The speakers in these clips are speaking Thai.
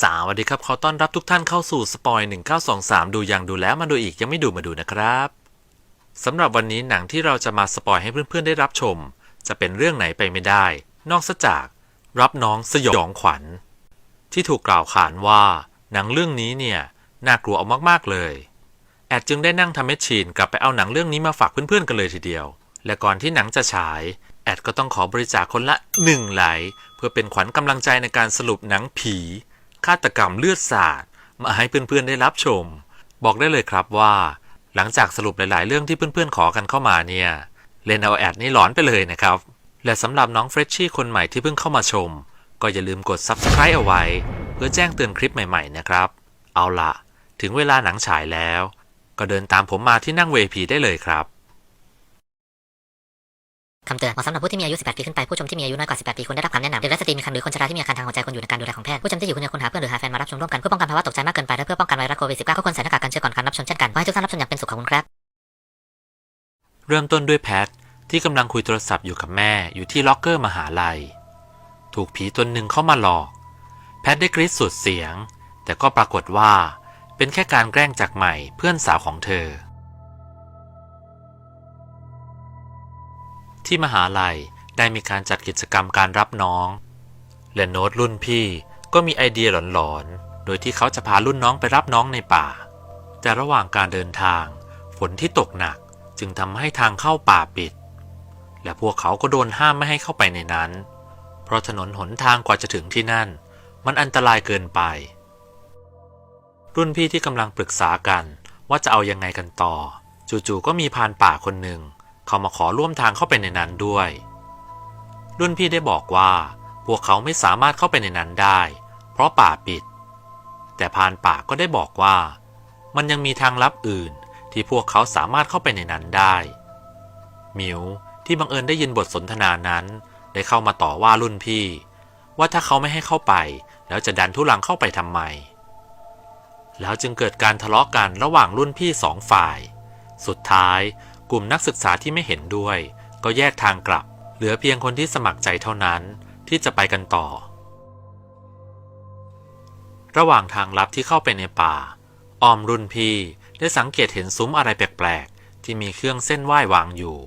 สวัสดีครับ ขอต้อนรับทุกท่านเข้าสู่สปอย1923 ดูยังดูแล้วมาดูอีกยังไม่ดูมาดูนะครับสำหรับวันนี้หนังที่เราจะมาสปอยให้เพื่อนๆได้รับชม จะเป็นเรื่องไหนไปไม่ได้ นอกจาก รับน้องสยองขวัญ ที่ถูกกล่าวขานว่า หนังเรื่องนี้เนี่ย น่ากลัวเอามากๆเลย แอดจึงได้นั่งทำเมชชีนกลับไปเอาหนังเรื่องนี้มาฝากเพื่อนๆกันเลยทีเดียว และก่อนที่หนังจะฉายแอดก็ต้องขอบริจาคคนละหนึ่งไลเพื่อเป็นขวัญกำลังใจในการสรุปหนังผี ฆาตกรรมเลือดสาดมาให้เพื่อนๆได้รับชม บอกได้เลยครับว่า หลังจากสรุปหลายๆ เรื่องที่เพื่อนๆขอกันเข้ามาเนี่ยเลนเอาแอดนี่หลอนไปเลยนะครับ และสำหรับน้องเฟรชชี่คนใหม่ที่เพิ่งเข้ามาชม ก็อย่าลืมกด Subscribe เอาไว้ เพื่อแจ้งเตือนคลิปใหม่ๆนะครับ เอาละถึงเวลาหนังฉายแล้ว ก็เดินตามผมมาที่นั่ง VIP ได้เลยครับ คำเตือนเหมาะสำหรับผู้ที่มีอายุ 18 ปีขึ้นไป ผู้ชมที่มีอายุน้อยกว่า 18 ปีควรได้รับคำแนะนำเด็กและสตรีมีครรภ์หรือคนชราที่มีอาการทางหัวใจควรอยู่ในการดูแลของแพทย์ ผู้ชมที่อยู่คนเดียวควรหาเพื่อนหรือหาแฟนมารับชมร่วมกันเพื่อป้องกันภาวะตกใจมากเกินไปและเพื่อป้องกันไวรัสโควิด -19 ก็ควรใส่หน้ากากกันเชื้อก่อนการรับชมเช่นกันขอให้ทุกท่านรับชมอย่างเป็นสุขขอบคุณครับ เริ่มต้นด้วยแพทที่กำลังคุยโทรศัพท์อยู่กับแม่อยู่ที่ล็อกเกอร์มหาลัย ถูกผีตนหนึ่งเข้ามาหลอก แพทได้กรีดสุดเสียง แต่ก็ปรากฏว่า เป็นแค่การแกล้งจากใหม่เพื่อนสาวของเธอ ที่มหาลัยได้มีการจัดกิจกรรมการรับน้อง และโน้ตรุ่นพี่ก็มีไอเดียหลอนๆ โดยที่เขาจะพารุ่นน้องไปรับน้องในป่า แต่ระหว่างการเดินทาง ฝนที่ตกหนักจึงทำให้ทางเข้าป่าปิด และพวกเขาก็โดนห้ามไม่ให้เข้าไปในนั้น เพราะถนนหนทางกว่าจะถึงที่นั่น มันอันตรายเกินไป รุ่นพี่ที่กำลังปรึกษากันว่าจะเอายังไงกันต่อ จู่ๆก็มีพานป่าคนหนึ่ง เขามาขอร่วมทางเข้าไปในนั้นด้วย รุ่นพี่ได้บอกว่า พวกเขาไม่สามารถเข้าไปในนั้นได้ เพราะป่าปิด แต่พานป่าก็ได้บอกว่า มันยังมีทางลับอื่นที่พวกเขาสามารถเข้าไปในนั้นได้หมิวที่บังเอิญได้ยินบทสนทนานั้น ได้เข้ามาต่อว่ารุ่นพี่ ว่าถ้าเขาไม่ให้เข้าไป แล้วจะดันทุลังเข้าไปทำไม แล้วจึงเกิดการทะเลาะกันระหว่างรุ่นพี่สองฝ่าย สุดท้าย กลุ่มนักศึกษาที่ไม่เห็นด้วย ก็แยกทางกลับ เหลือเพียงคนที่สมัครใจเท่านั้นที่จะไปกันต่อ ระหว่างทางลับที่เข้าไปในป่า ออมรุ่นพี่ได้สังเกตเห็นซุ้มอะไรแปลกๆ ที่มีเครื่องเส้นไหว้วางอยู่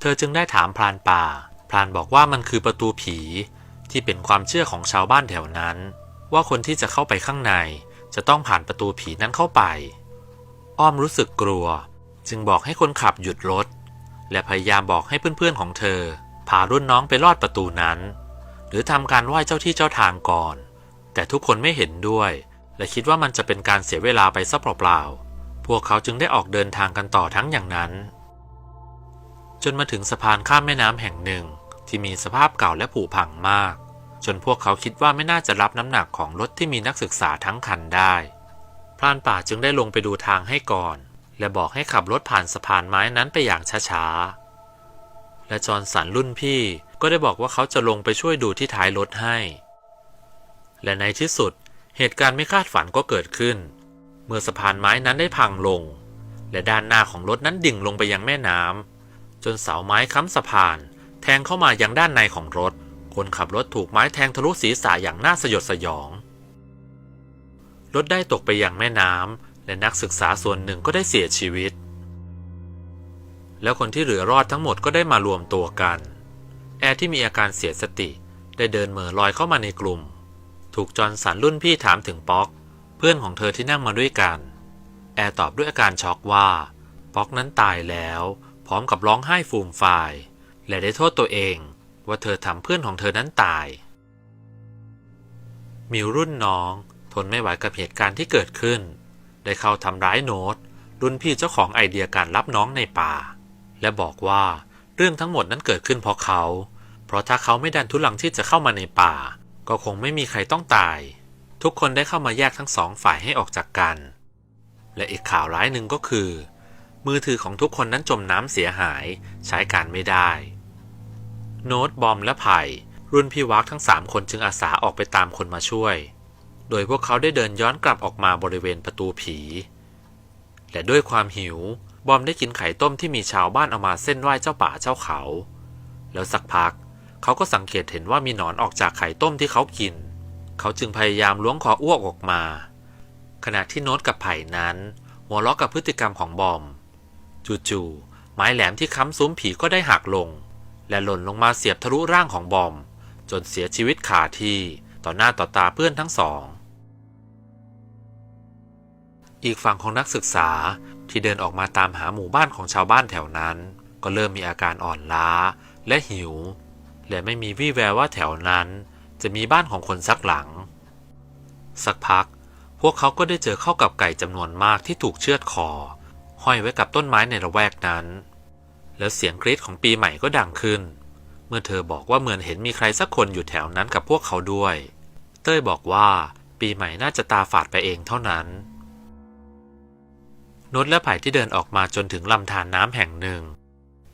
เธอจึงได้ถามพรานป่า พรานบอกว่ามันคือประตูผี ที่เป็นความเชื่อของชาวบ้านแถวนั้น ว่าคนที่จะเข้าไปข้างในจะต้องผ่านประตูผีนั้นเข้าไป อ้อมรู้สึกกลัว จึงบอกให้คนขับหยุดรถ และพยายามบอกให้เพื่อนๆของเธอ พารุ่นน้องไปลอดประตูนั้น หรือทำการไหว้เจ้าที่เจ้าทางก่อน แต่ทุกคนไม่เห็นด้วย และคิดว่ามันจะเป็นการเสียเวลาไปซะเปล่าๆพวกเขาจึงได้ออกเดินทางกันต่อทั้งอย่างนั้น จนมาถึงสะพานข้ามแม่น้ำแห่งหนึ่งที่มีสภาพเก่าและผุพังมาก จนพวกเขาคิดว่าไม่น่าจะรับน้ำหนักของรถที่มีนักศึกษาทั้งคันได้พรานป่าจึงได้ลงไปดูทางให้ก่อน และบอกให้ขับรถผ่านสะพานไม้นั้นไปอย่างช้าๆ และจอร์นสันรุ่นพี่ก็ได้บอกว่าเขาจะลงไปช่วยดูที่ท้ายรถให้ และในที่สุดเหตุการณ์ไม่คาดฝันก็เกิดขึ้น เมื่อสะพานไม้นั้นได้พังลง และด้านหน้าของรถนั้นดิ่งลงไปยังแม่น้ำจนเสาไม้ค้ำสะพาน แทงเข้ามายังด้านในของรถ คนขับรถถูกไม้แทงทะลุศีรษะอย่างน่าสยดสยอง รถได้ตกไปยังแม่น้ำ และนักศึกษาส่วนหนึ่งก็ได้เสียชีวิต แล้วคนที่เหลือรอดทั้งหมดก็ได้มารวมตัวกัน แอร์ที่มีอาการเสียสติได้เดินเหม่อลอยเข้ามาในกลุ่ม ถูกจอร์นสันรุ่นพี่ถามถึงป๊อก เพื่อนของเธอที่นั่งมาด้วยกัน แอร์ตอบด้วยอาการช็อกว่าป๊อกนั้นตายแล้ว พร้อมกับร้องไห้ฟูมฟาย และได้โทษตัวเองว่าเธอทำเพื่อนของเธอนั้นตาย มิวรุ่นน้อง ทนไม่ไหวกับเหตุการณ์ที่เกิดขึ้น ได้เข้าทำร้ายโน้ตรุ่นพี่เจ้าของไอเดียการรับน้องในป่า และบอกว่าเรื่องทั้งหมดนั้นเกิดขึ้นเพราะเขา เพราะถ้าเขาไม่ดันทุลังที่จะเข้ามาในป่า ก็คงไม่มีใครต้องตาย ทุกคนได้เข้ามาแยกทั้งสองฝ่ายให้ออกจากกัน และอีกข่าวร้ายหนึ่งก็คือ มือถือของทุกคนนั้นจมน้ำเสียหายใช้การไม่ได้ โน้ตบอมและไผ่รุ่นพี่วักทั้งสามคนจึงอาสาออกไปตามคนมาช่วย โดยพวกเขาได้เดินย้อนกลับออกมาบริเวณประตูผี และด้วยความหิว บอมได้กินไข่ต้มที่มีชาวบ้านเอามาเส้นไหว้เจ้าป่าเจ้าเขา แล้วสักพัก เขาก็สังเกตเห็นว่ามีหนอนออกจากไข่ต้มที่เขากิน เขาจึงพยายามล้วงคออ้วกออกมา ขณะที่โน้ตกับไผ่นั้นหัวเราะกับพฤติกรรมของบอม จู่ๆไม้แหลมที่ค้ำซุ้มผีก็ได้หักลง และหล่นลงมาเสียบทะลุร่างของบอม จนเสียชีวิตคาที่ต่อหน้าต่อตาเพื่อนทั้งสอง อีกฝั่งของนักศึกษาที่เดินออกมาตามหาหมู่บ้านของชาวบ้านแถวนั้น ก็เริ่มมีอาการอ่อนล้าและหิว และไม่มีวี่แววว่าแถวนั้น จะมีบ้านของคนสักหลัง สักพัก พวกเขาก็ได้เจอเข้ากับไก่จำนวนมากที่ถูกเชือดคอ ห้อยไว้กับต้นไม้ในละแวกนั้น แล้วเสียงกรีดของปีใหม่ก็ดังขึ้น เมื่อเธอบอกว่าเหมือนเห็นมีใครสักคนอยู่แถวนั้นกับพวกเขาด้วย เต้ยบอกว่าปีใหม่น่าจะตาฝาดไปเองเท่านั้น นุชและไผ่ที่เดินออกมาจนถึงลำธารน้ำแห่งหนึ่ง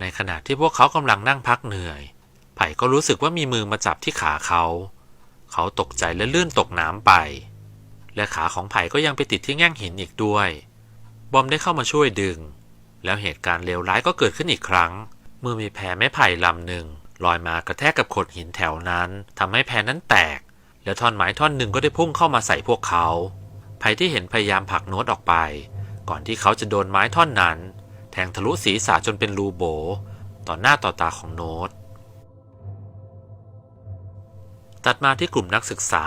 ในขณะที่พวกเขากำลังนั่งพักเหนื่อย ไผ่ก็รู้สึกว่ามีมือมาจับที่ขาเขา เขาตกใจและลื่นตกน้ำไป และขาของไผ่ก็ยังไปติดที่แง่งหินอีกด้วย บอมได้เข้ามาช่วยดึง แล้วเหตุการณ์เลวร้ายก็เกิดขึ้นอีกครั้ง เมื่อมีแพไม้ไผ่ลำหนึ่งลอยมากระแทกกับโขดหินแถวนั้นทำให้แพนั้นแตก และท่อนไม้ท่อนหนึ่งก็ได้พุ่งเข้ามาใส่พวกเขาไผ่ที่เห็นพยายามผลักโน้ตออกไป ก่อนที่เขาจะโดนไม้ท่อนนั้น แทงทะลุศีรษะจนเป็นรูโบ ต่อหน้าต่อตาของโน้ต ตัดมาที่กลุ่มนักศึกษา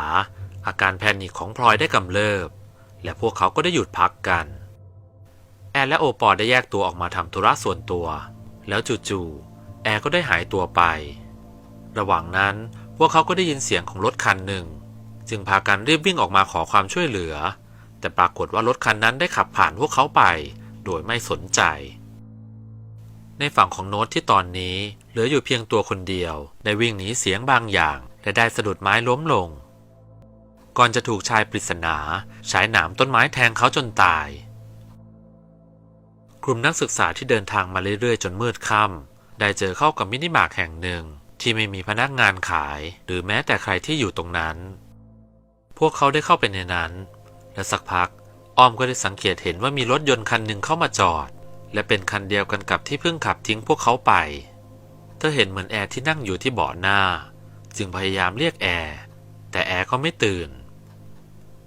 อาการแพนิคของพลอยได้กำเริบ และพวกเขาก็ได้หยุดพักกัน แอร์และโอปอลได้แยกตัวออกมาทำธุระส่วนตัว แล้วจู่ๆแอร์ก็ได้หายตัวไป ระหว่างนั้นพวกเขาก็ได้ยินเสียงของรถคันหนึ่ง จึงพากันรีบวิ่งออกมาขอความช่วยเหลือ แต่ปรากฏว่ารถคันนั้นได้ขับผ่านพวกเขาไป โดยไม่สนใจ ในฝั่งของโน้ตที่ตอนนี้เหลืออยู่เพียงตัวคนเดียว ได้วิ่งหนีเสียงบางอย่าง และได้สะดุดไม้ล้มลง ก่อนจะถูกชายปริศนาใช้หนามต้นไม้แทงเขาจนตาย กลุ่มนักศึกษาที่เดินทางมาเรื่อยๆ จนมืดค่ำได้เจอเข้ากับมินิมาร์ทแห่งหนึ่งที่ไม่มีพนักงานขาย หรือแม้แต่ใครที่อยู่ตรงนั้น พวกเขาได้เข้าไปในนั้น และสักพัก อ้อมก็ได้สังเกตเห็นว่ามีรถยนต์คันหนึ่งเข้ามาจอด และเป็นคันเดียวกันกับที่เพิ่งขับทิ้งพวกเขาไป เธอเห็นเหมือนแอร์ที่นั่งอยู่ที่เบาะหน้า จึงพยายามเรียกแอร์ แต่แอร์ก็ไม่ตื่น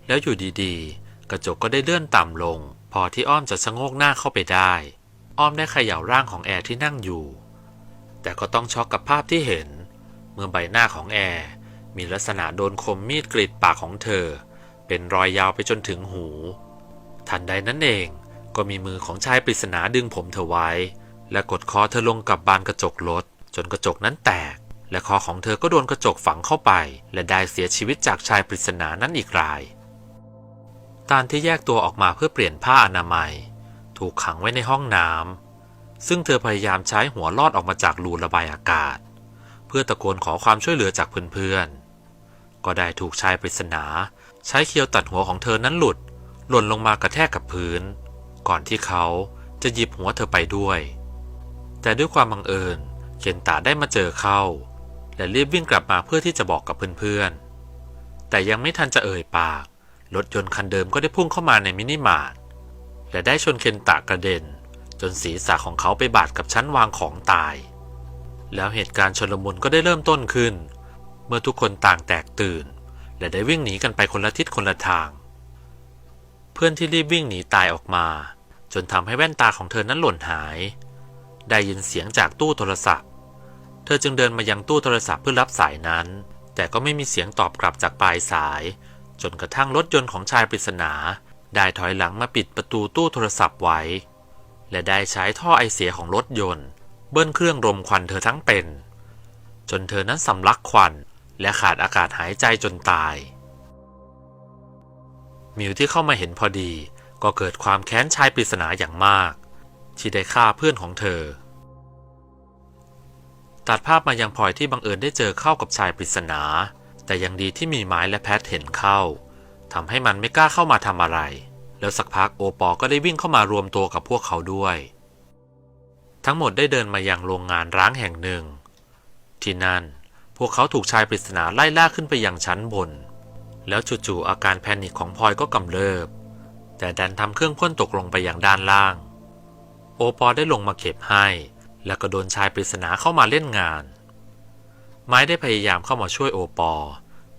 แล้วอยู่ดีๆ กระจกก็ได้เลื่อนต่ำลง พอที่อ้อมจะชะโงกหน้าเข้าไปได้ อ้อมได้เขย่าร่างของแอร์ที่นั่งอยู่ แต่ก็ต้องช็อกกับภาพที่เห็น เมื่อใบหน้าของแอร์มีลักษณะโดนคมมีดกรีดปากของเธอ เป็นรอยยาวไปจนถึงหู ทันใดนั้นเองก็มีมือของชายปริศนาดึงผมเธอไว้ และกดคอเธอลงกับบานกระจกรถ จนกระจกนั้นแตก และคอของเธอก็โดนกระจกฝังเข้าไป และได้เสียชีวิตจากชายปริศนานั้นอีกรายตานที่แยกตัวออกมาเพื่อเปลี่ยนผ้าอนามัย ถูกขังไว้ในห้องน้ำซึ่งเธอพยายามใช้หัวลอดออกมาจากรูระบายอากาศ เพื่อตะโกนขอความช่วยเหลือจากเพื่อนๆก็ได้ถูกชายปริศนา ใช้เคียวตัดหัวของเธอนั้นหลุด หล่นลงมากระแทกกับพื้น ก่อนที่เขาจะหยิบหัวเธอไปด้วย แต่ด้วยความบังเอิญเคนตาได้มาเจอเข้า และรีบวิ่งกลับมาเพื่อที่จะบอกกับเพื่อนๆ แต่ยังไม่ทันจะเอ่ยปาก รถยนต์คันเดิมก็ได้พุ่งเข้ามาในมินิมาร์ทและได้ชนเคนตะกระเด็น จนศีรษะของเขาไปบาดกับชั้นวางของตาย แล้วเหตุการณ์ชนลมุนก็ได้เริ่มต้นขึ้น เมื่อทุกคนต่างแตกตื่น และได้วิ่งหนีกันไปคนละทิศคนละทาง เพื่อนที่รีบวิ่งหนีตายออกมา จนทำให้แว่นตาของเธอนั้นหล่นหาย ได้ยินเสียงจากตู้โทรศัพท์ เธอจึงเดินมายังตู้โทรศัพท์เพื่อรับสายนั้น แต่ก็ไม่มีเสียงตอบกลับจากปลายสาย จนกระทั่งรถยนต์ของชายปริศนา ได้ถอยหลังมาปิดประตูตู้โทรศัพท์ไว้ และได้ใช้ท่อไอเสียของรถยนต์ เบิ้ลเครื่องรมควันเธอทั้งเป็น จนเธอนั้นสำลักควัน และขาดอากาศหายใจจนตาย มิวที่เข้ามาเห็นพอดีก็เกิดความแค้นชายปริศนาอย่างมาก ที่ได้ฆ่าเพื่อนของเธอ ตัดภาพมายังพลอยที่บังเอิญได้เจอเข้ากับชายปริศนา แต่ยังดีที่มีไม้และแพทเห็นเข้าทำให้มันไม่กล้าเข้ามาทำอะไร แล้วสักพักโอปอก็ได้วิ่งเข้ามารวมตัวกับพวกเขาด้วย ทั้งหมดได้เดินมายังโรงงานร้างแห่งหนึ่ง ที่นั่น พวกเขาถูกชายปริศนาไล่ล่าขึ้นไปยังชั้นบน แล้วจู่ๆอาการแพนิคของพลอยก็กำเริบ แต่ดันทำเครื่องพ่นตกลงไปอย่างด้านล่าง โอปอได้ลงมาเก็บให้ แล้วก็โดนชายปริศนาเข้ามาเล่นงาน ไม้ได้พยายามเข้ามาช่วยโอปอ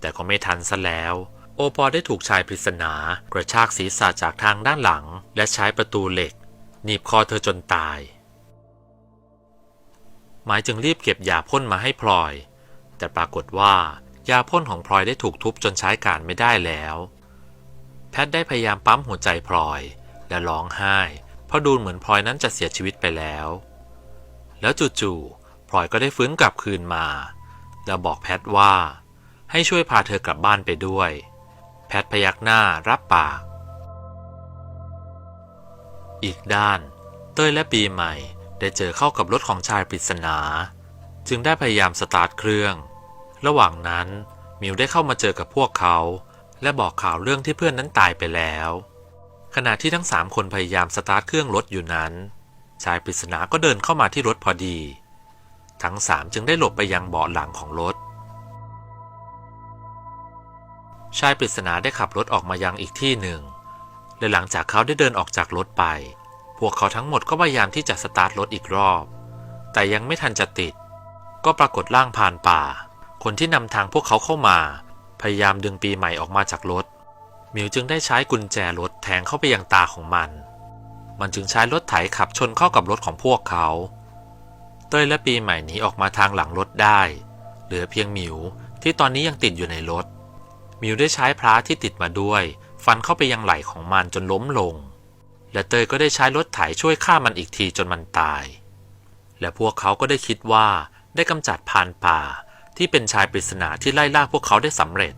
แแต่ก็ไม่ทันซะแล้ว โอปอได้ถูกชายปริศนากระชากศีรษะจากทางด้านหลัง และใช้ประตูเหล็กหนีบคอเธอจนตายหมายจึงรีบเก็บยาพ่นมาให้พลอย แต่ปรากฏว่ายาพ่นของพลอยได้ถูกทุบจนใช้การไม่ได้แล้ว แพทได้พยายามปั๊มหัวใจพลอย และร้องไห้ เพราะดูเหมือนพลอยนั้นจะเสียชีวิตไปแล้ว แล้วจู่ๆพลอยก็ได้ฟื้นกลับคืนมา แล้วบอกแพทว่า ให้ช่วยพาเธอกลับบ้านไปด้วย แพทพยักหน้ารับปาก อีกด้าน เต้ยและปีใหม่ได้เจอเข้ากับรถของชายปริศนา จึงได้พยายามสตาร์ทเครื่อง ระหว่างนั้นมิวได้เข้ามาเจอกับพวกเขา และบอกข่าวเรื่องที่เพื่อนนั้นตายไปแล้ว ขณะที่ทั้งสามคนพยายามสตาร์ทเครื่องรถอยู่นั้น ชายปริศนาก็เดินเข้ามาที่รถพอดี ทั้งสามจึงได้หลบไปยังเบาะหลังของรถ ชายปริศนาได้ขับรถออกมายังอีกที่หนึ่งและหลังจากเขาได้เดินออกจากรถไป พวกเขาทั้งหมดก็พยายามที่จะสตาร์ทรถอีกรอบ แต่ยังไม่ทันจะติด ก็ปรากฏร่างผ่านป่า คนที่นำทางพวกเขาเข้ามา พยายามดึงปีใหม่ออกมาจากรถมิวจึงได้ใช้กุญแจรถแทงเข้าไปยังตาของมัน มันจึงใช้รถไถขับชนเข้ากับรถของพวกเขา เต้ยและปีใหม่หนีออกมาทางหลังรถได้ เหลือเพียงมิวที่ตอนนี้ยังติดอยู่ในรถ มิวได้ใช้พระที่ติดมาด้วย ฟันเข้าไปยังไหล่ของมันจนล้มลง และเตยก็ได้ใช้รถไถช่วยฆ่ามันอีกทีจนมันตาย และพวกเขาก็ได้คิดว่าได้กำจัดพานป่า ที่เป็นชายปริศนาที่ไล่ล่าพวกเขาได้สำเร็จ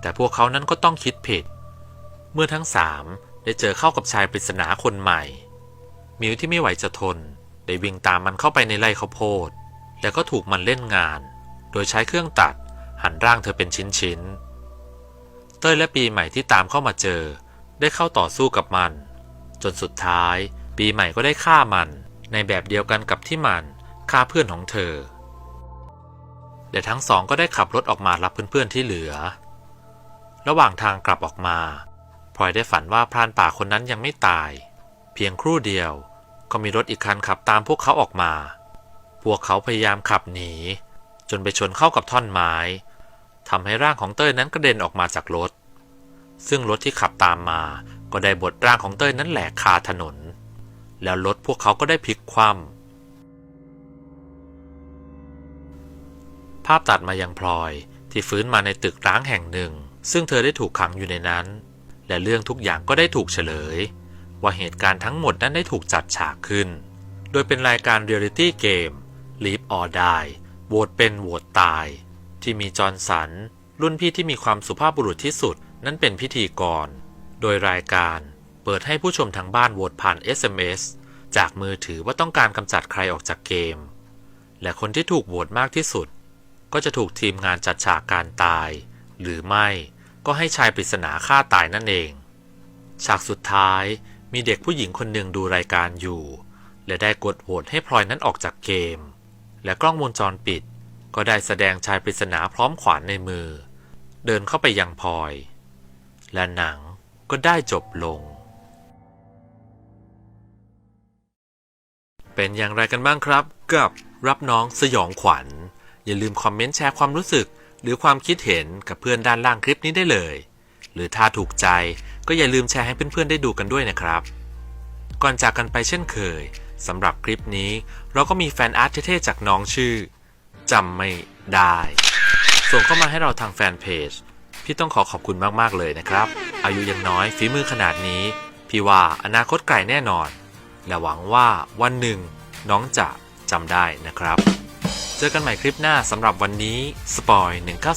แต่พวกเขานั้นก็ต้องคิดผิด เมื่อทั้งสามได้เจอเข้ากับชายปริศนาคนใหม่ มิวที่ไม่ไหวจะทน ได้วิ่งตามมันเข้าไปในไร่ข้าวโพด แต่ก็ถูกมันเล่นงาน โดยใช้เครื่องตัดหั่นร่างเธอเป็นชิ้นๆ เต้ยและปีใหม่ที่ตามเข้ามาเจอ ได้เข้าต่อสู้กับมัน จนสุดท้าย ปีใหม่ก็ได้ฆ่ามัน ในแบบเดียวกันกับที่มันฆ่าเพื่อนของเธอ และทั้งสองก็ได้ขับรถออกมารับเพื่อนๆที่เหลือ ระหว่างทางกลับออกมาพลอยได้ฝันว่าพรานป่าคนนั้นยังไม่ตาย เพียงครู่เดียว ก็มีรถอีกคันขับตามพวกเขาออกมา พวกเขาพยายามขับหนี จนไปชนเข้ากับท่อนไม้ทำให้ร่างของเต้ยนั้นกระเด็นออกมาจากรถ ซึ่งรถที่ขับตามมา ก็ได้บดร่างของเต้ยนั้นแหลกคาถนน แล้วรถพวกเขาก็ได้พลิกคว่ำ ภาพตัดมายังพลอย ที่ฟื้นมาในตึกร้างแห่งหนึ่ง ซึ่งเธอได้ถูกขังอยู่ในนั้น และเรื่องทุกอย่างก็ได้ถูกเฉลย ว่าเหตุการณ์ทั้งหมดนั้นได้ถูกจัดฉากขึ้น โดยเป็นรายการเรียลิตี้เกม Live or Die โหวตเป็นโหวตตาย ที่มีจอร์นสัน รุ่นพี่ที่มีความสุภาพบุรุษที่สุดนั้นเป็นพิธีกร โดยรายการเปิดให้ผู้ชมทางบ้านโหวตผ่าน SMS จากมือถือว่าต้องการกำจัดใครออกจากเกม และคนที่ถูกโหวตมากที่สุด ก็จะถูกทีมงานจัดฉากการตาย หรือไม่ก็ให้ชายปริศนาฆ่าตายนั่นเอง ฉากสุดท้ายมีเด็กผู้หญิงคนหนึ่งดูรายการอยู่ และได้กดโหวตให้พลอยนั้นออกจากเกม และกล้องวงจรปิด ก็ได้แสดงชายปริศนาพร้อมขวานในมือ เดินเข้าไปยังพลอย และหนังก็ได้จบลง เป็นอย่างไรกันบ้างครับ กับรับน้องสยองขวัญ อย่าลืมคอมเมนต์แชร์ความรู้สึก หรือความคิดเห็นกับเพื่อนด้านล่างคลิปนี้ได้เลย หรือถ้าถูกใจก็อย่าลืมแชร์ให้เพื่อนๆได้ดูกันด้วยนะครับ ก่อนจากกันไปเช่นเคยสำหรับคลิปนี้ เราก็มีแฟนอาร์ตเท่ๆจากน้องชื่อจำไม่ได้ ส่งเข้ามาให้เราทางแฟนเพจพี่ต้องขอขอบคุณมากๆเลยนะครับ อายุยังน้อยฝีมือขนาดนี้ พี่ว่าอนาคตไกลแน่นอน และหวังว่าวันหนึ่งน้องจะจำได้นะครับ เจอกันใหม่คลิปหน้าสำหรับวันนี้สปอย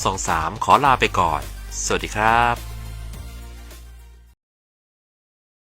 1923 ขอลาไปก่อน สวัสดีครับ